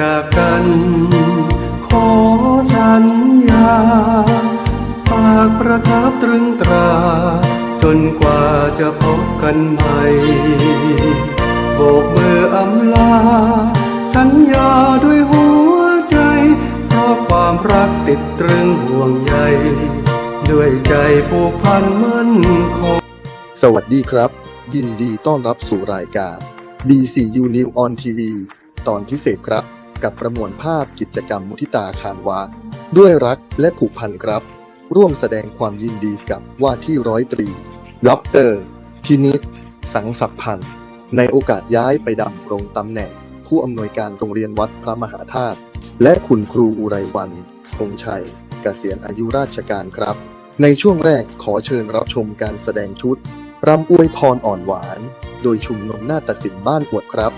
จากกัน ขอสัญญาปากประทับตรึงตรา จนกว่าจะพบกันใหม่โบกมืออำลา สัญญาด้วยหัวใจ เพราะความรักติดตรึงห่วงใยด้วยใจผูกพันมั่นคงสวัสดีครับ ยินดีต้อนรับสู่รายการ DCU New on TV ตอนพิเศษครับ กับประมวลภาพกิจกรรมมุทิตาคารวา ด้วยรักและผูกพันครับ ร่วมแสดงความยินดีกับว่าที่ร้อยตรีด็อกเตอร์พินิษสังศักพันธ์ ในโอกาสย้ายไปดำรงตำแหน่ง ผู้อำนวยการโรงเรียนวัดพระมหาธาตุและคุณครูอุไรวันคงชัยเกษียณอายุราชการครับ ในช่วงแรกขอเชิญรับชมการแสดงชุดรำอวยพรอ่อนหวาน โดยชุมนุมหน้าฏศิลป์บ้านอวดครับ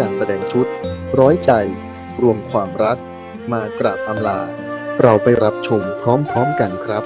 การแสดงชุด ร้อยใจ รวมความรัก มากราบอำลา เราไปรับชมพร้อมๆกันครับ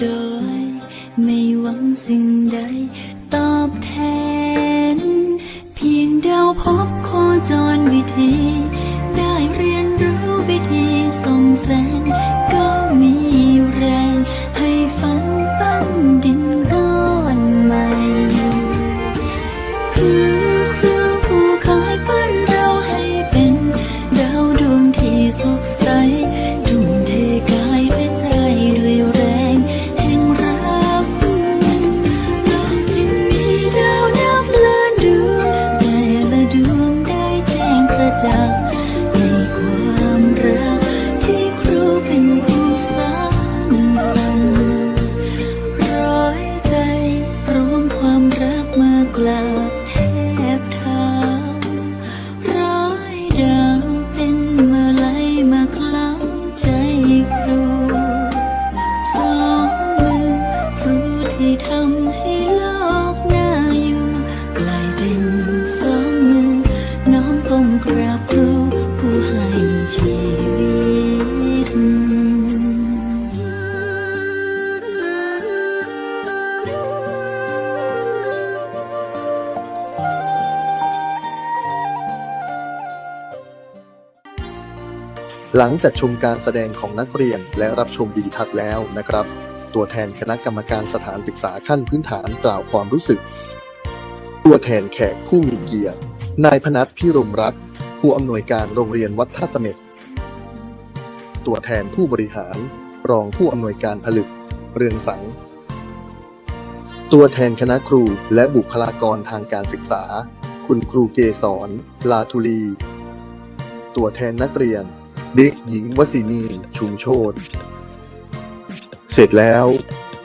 โดย ไม่หวังสิ่งใด หลังจากชมการแสดงของนักเรียนและรับชมวิดีทัศน์แล้วนะครับ ตัวแทนคณะกรรมการสถานศึกษาขั้นพื้นฐานกล่าวความรู้สึก ตัวแทนแขกผู้มีเกียรติ นายพนัทพิรมรัตผู้อำนวยการโรงเรียนวัดท่าเสม็ดตัวแทนผู้บริหาร รองผู้อำนวยการผลึก เรืองสัง ตัวแทนคณะครูและบุคลากรทางการศึกษา คุณครูเกษรลาทุลี ตัวแทนนักเรียน เด็กหญิงวสินีชุมโชตเสร็จแล้ว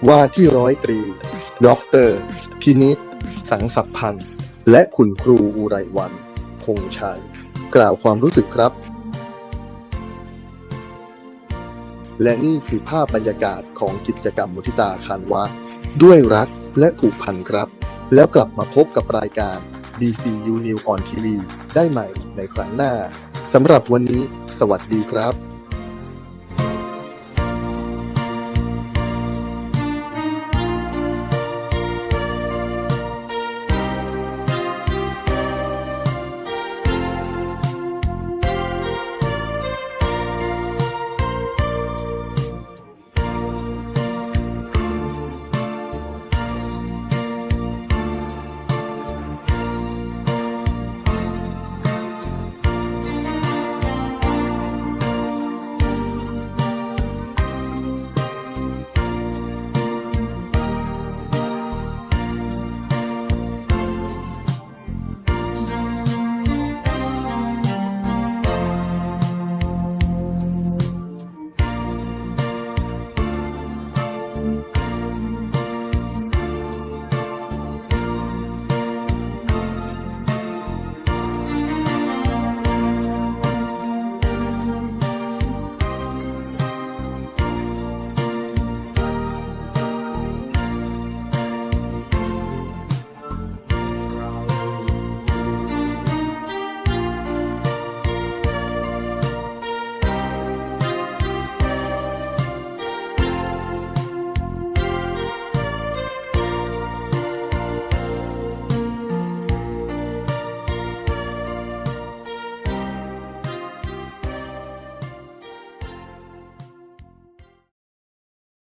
ว่าที่ร้อยตรีด็อกเตอร์พินิษสังศักพันธ์ และคุณครูอุไรวันคงชัยกล่าวความรู้สึกครับ และนี่คือภาพบรรยากาศของกิจกรรมมุทิตาคานวะ ด้วยรักและผูกพันครับ แล้วกลับมาพบกับรายการ DCU New on TV ได้ใหม่ในครั้งหน้าสำหรับวันนี้ สวัสดีครับ